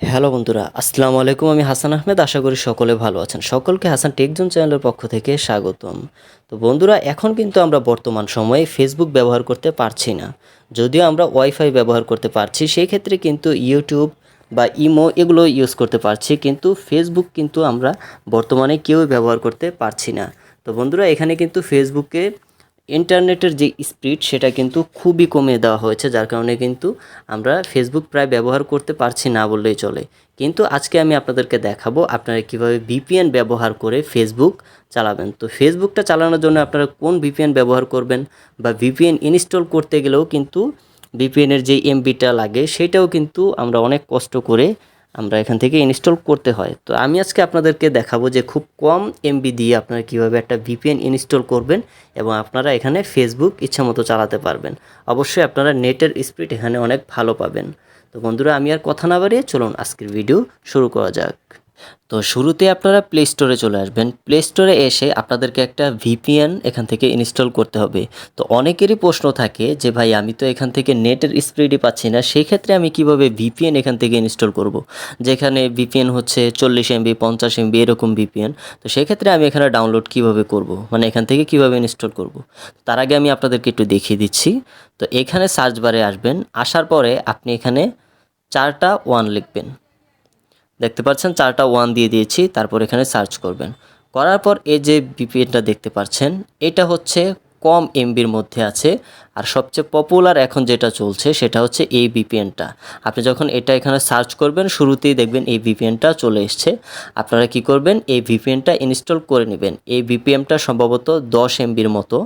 Hello বন্ধুরা, আসসালামু আলাইকুম। আমি হাসান আহমেদ, আশা করি সকলে ভালো আছেন। সকলকে হাসান টেকজন চ্যানেলের পক্ষ থেকে স্বাগতম। তো বন্ধুরা, এখন কিন্তু আমরা বর্তমান সময়ে ফেসবুক ব্যবহার করতে পারছি না। যদিও আমরা ওয়াইফাই ব্যবহার করতে পারছি সেই ক্ষেত্রে কিন্তু ইউটিউব বা ইমো এগুলো ইউজ করতে পারছি, কিন্তু ফেসবুক কিন্তু আমরা বর্তমানে কেউ ব্যবহার করতে পারছি না। তো বন্ধুরা, এখানে কিন্তু ফেসবুকে ইন্টারনেটের যে স্পিড, সেটা কিন্তু খুবই কমিয়ে দেওয়া হয়েছে, যার কারণে কিন্তু আমরা ফেসবুক প্রায় ব্যবহার করতে পারছি না বললেই চলে। কিন্তু আজকে আমি আপনাদেরকে দেখাবো আপনারা কীভাবে ভিপিএন ব্যবহার করে ফেসবুক চালাবেন। তো ফেসবুকটা চালানোর জন্য আপনারা কোন ভিপিএন ব্যবহার করবেন বা ভিপিএন ইনস্টল করতে গেলেও কিন্তু ভিপিএনের যে এমবিটা লাগে, সেটাও কিন্তু আমরা অনেক কষ্ট করে আমরা এখান থেকে ইনস্টল করতে হয়। তো আমি আজকে আপনাদেরকে দেখাবো যে খুব কম এমবি দিয়ে আপনারা কীভাবে একটা ভিপিএন ইনস্টল করবেন এবং আপনারা এখানে ফেসবুক ইচ্ছামতো চালাতে পারবেন। অবশ্যই আপনারা নেটের স্পিড এখানে অনেক ভালো পাবেন। তো বন্ধুরা, আমি আর কথা না বাড়িয়ে চলুন আজকের ভিডিও শুরু করা যাক। তো শুরুতে আপনারা প্লে স্টোরে চলে আসবেন। প্লে স্টোরে এসে আপনাদেরকে একটা ভিপিএন এখান থেকে ইনস্টল করতে হবে। তো অনেকেরই প্রশ্ন থাকে যে, ভাই, আমি তো এখান থেকে নেটের স্পিডই পাচ্ছি না। সেই ক্ষেত্রে আমি কীভাবে ভিপিএন এখান থেকে ইনস্টল করব। যেখানে ভিপিএন হচ্ছে চল্লিশ এমবি পঞ্চাশ এমবি এরকম ভিপিএন তো সেক্ষেত্রে আমি এখানে ডাউনলোড কীভাবে করব। মানে এখান থেকে কীভাবে ইনস্টল করব। তার আগে আমি আপনাদেরকে একটু দেখিয়ে দিচ্ছি। তো এখানে সার্চ বারে আসবেন। আসার পরে আপনি এখানে চারটা ওয়ান লিখবেন। দেখতে পাচ্ছেন, চারটা ওয়ান দিয়ে দিয়েছি, তারপর এখানে সার্চ করবেন। করার পর এই যে ভিপিএনটা দেখতে পাচ্ছেন, এটা হচ্ছে কম এমবির মধ্যে আছে, আর সবচেয়ে পপুলার এখন যেটা চলছে সেটা হচ্ছে এই ভিপিএনটা আপনি যখন এটা এখানে সার্চ করবেন, শুরুতেই দেখবেন এই ভিপিএনটা চলে এসছে। আপনারা কি করবেন, এই ভিপিএনটা ইনস্টল করে নেবেন। এই ভিপিএনটা সম্ভবত দশ এমবির মতো।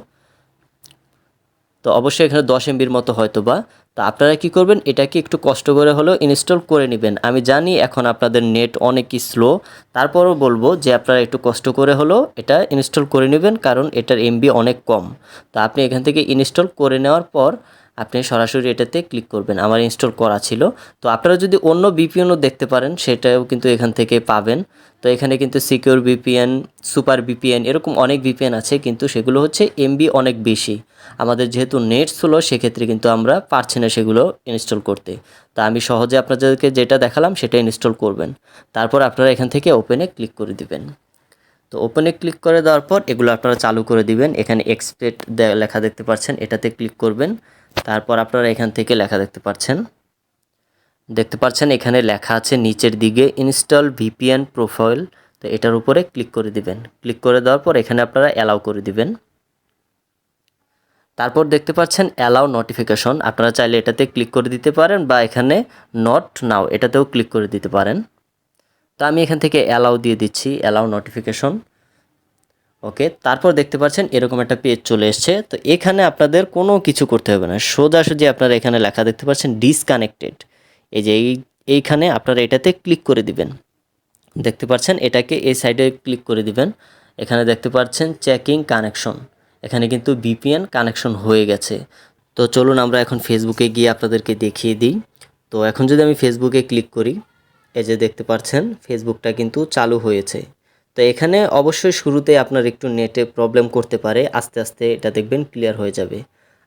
তো অবশ্যই এখানে দশ এমবির মতো হয়তো বা তো আপনারা কি করবেন? এটাকে একটু কষ্ট করে হলেও ইনস্টল করে নেবেন। আমি জানি এখন আপনাদের নেট অনেকই স্লো তারপরও বলব যে আপনারা একটু কষ্ট করে হলেও এটা ইনস্টল করে নেবেন, কারণ এটার এমবি অনেক কম। তো আপনি এখান থেকে ইনস্টল করে নেওয়ার পর আপনি সরাসরি এটাতে ক্লিক করবেন। আমার ইনস্টল করা ছিল। তো আপনারা যদি অন্য বিপিএনও দেখতে পারেন, সেটাও কিন্তু এখান থেকে পাবেন। তো এখানে কিন্তু সিকিউর বিপিএন সুপার বিপিএন এরকম অনেক বিপিএন আছে, কিন্তু সেগুলো হচ্ছে এমবি অনেক বেশি। আমাদের যেহেতু নেট ছিল সেক্ষেত্রে কিন্তু আমরা পারছি না সেগুলো ইনস্টল করতে। তা আমি সহজে আপনাদেরকে যেটা দেখালাম, সেটা ইনস্টল করবেন। তারপর আপনারা এখান থেকে ওপেনে ক্লিক করে দিবেন। তো ওপেনে ক্লিক করে দেওয়ার পর এগুলো আপনারা চালু করে দিবেন। এখানে এক্সপেক্ট লেখা দেখতে পাচ্ছেন, এটাতে ক্লিক করবেন। তারপর আপনারা এখান থেকে লেখা দেখতে পাচ্ছেন। দেখতে পাচ্ছেন এখানে লেখা আছে নিচের দিকে ইনস্টল ভিপিএন প্রোফাইল তো এটার উপরে ক্লিক করে দিবেন। ক্লিক করে দেওয়ার পর এখানে আপনারা অ্যালাউ করে দিবেন। তারপর দেখতে পাচ্ছেন অ্যালাউ নোটিফিকেশন আপনারা চাইলে এটাতে ক্লিক করে দিতে পারেন বা এখানে নট নাও এটাতেও ক্লিক করে দিতে পারেন। তো আমি এখান থেকে অ্যালাউ দিয়ে দিচ্ছি অ্যালাউ নোটিফিকেশন ওকে তারপর দেখতে পাচ্ছেন এরকম একটা পেজ চলে এসছে। তো এখানে আপনাদের কোনো কিছু করতে হবে না। সোজাসুজি আপনারা এখানে লেখা দেখতে পাচ্ছেন ডিসকানেক্টেড এই যে এই, এইখানে আপনারা এটাতে ক্লিক করে দিবেন। দেখতে পাচ্ছেন এটাকে এই সাইডে ক্লিক করে দিবেন। এখানে দেখতে পাচ্ছেন চেকিং কানেকশন এখানে কিন্তু বিপিএন কানেকশন হয়ে গেছে। তো চলুন আমরা এখন ফেসবুকে গিয়ে আপনাদেরকে দেখিয়ে দিই। তো এখন যদি আমি ফেসবুকে ক্লিক করি এই যে দেখতে পাচ্ছেন ফেসবুকটা কিন্তু চালু হয়েছে। তো এখানে অবশ্যই শুরুতে আপনার একটু নেটে প্রবলেম করতে পারে, আস্তে আস্তে এটা দেখবেন ক্লিয়ার হয়ে যাবে।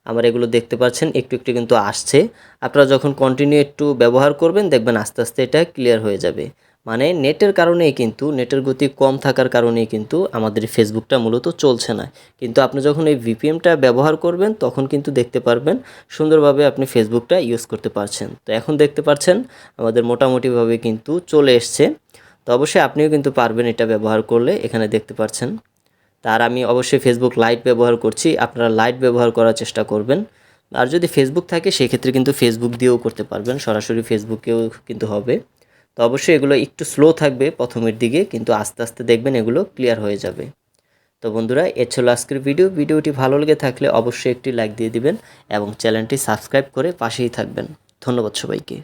আমার এগুলো দেখতে পাচ্ছেন, একটু একটু কিন্তু আসছে। আপনারা যখন কন্টিনিউ একটু ব্যবহার করবেন, দেখবেন আস্তে আস্তে এটা ক্লিয়ার হয়ে যাবে। মানে নেটের কারণেই কিন্তু, নেটের গতি কম থাকার কারণেই কিন্তু আমাদের ফেসবুকটা মূলত চলছে না। কিন্তু আপনি যখন এই ভিপিএমটা ব্যবহার করবেন, তখন কিন্তু দেখতে পারবেন সুন্দরভাবে আপনি ফেসবুকটা ইউজ করতে পারছেন। তো এখন দেখতে পাচ্ছেন আমাদের মোটামুটিভাবে কিন্তু চলে এসছে। তো অবশ্যই আপনিও কিন্তু পারবেন এটা ব্যবহার করলে, এখানে দেখতে পাচ্ছেন তার আমি অবশ্যই ফেসবুক লাইট ব্যবহার করছি, আপনারা লাইট ব্যবহার করার চেষ্টা করবেন। আর যদি ফেসবুক থাকে, সেক্ষেত্রে কিন্তু ফেসবুক দিয়েও করতে পারবেন, সরাসরি ফেসবুকেও কিন্তু হবে। তো অবশ্যই এগুলো একটু স্লো থাকবে প্রথমের দিকে, কিন্তু আস্তে আস্তে দেখবেন এগুলো ক্লিয়ার হয়ে যাবে। তো বন্ধুরা, এ ছিল আজকের ভিডিও ভিডিওটি ভালো লেগে থাকলে অবশ্যই একটি লাইক দিয়ে দিবেন এবং চ্যানেলটি সাবস্ক্রাইব করে পাশেই থাকবেন। ধন্যবাদ সবাইকে।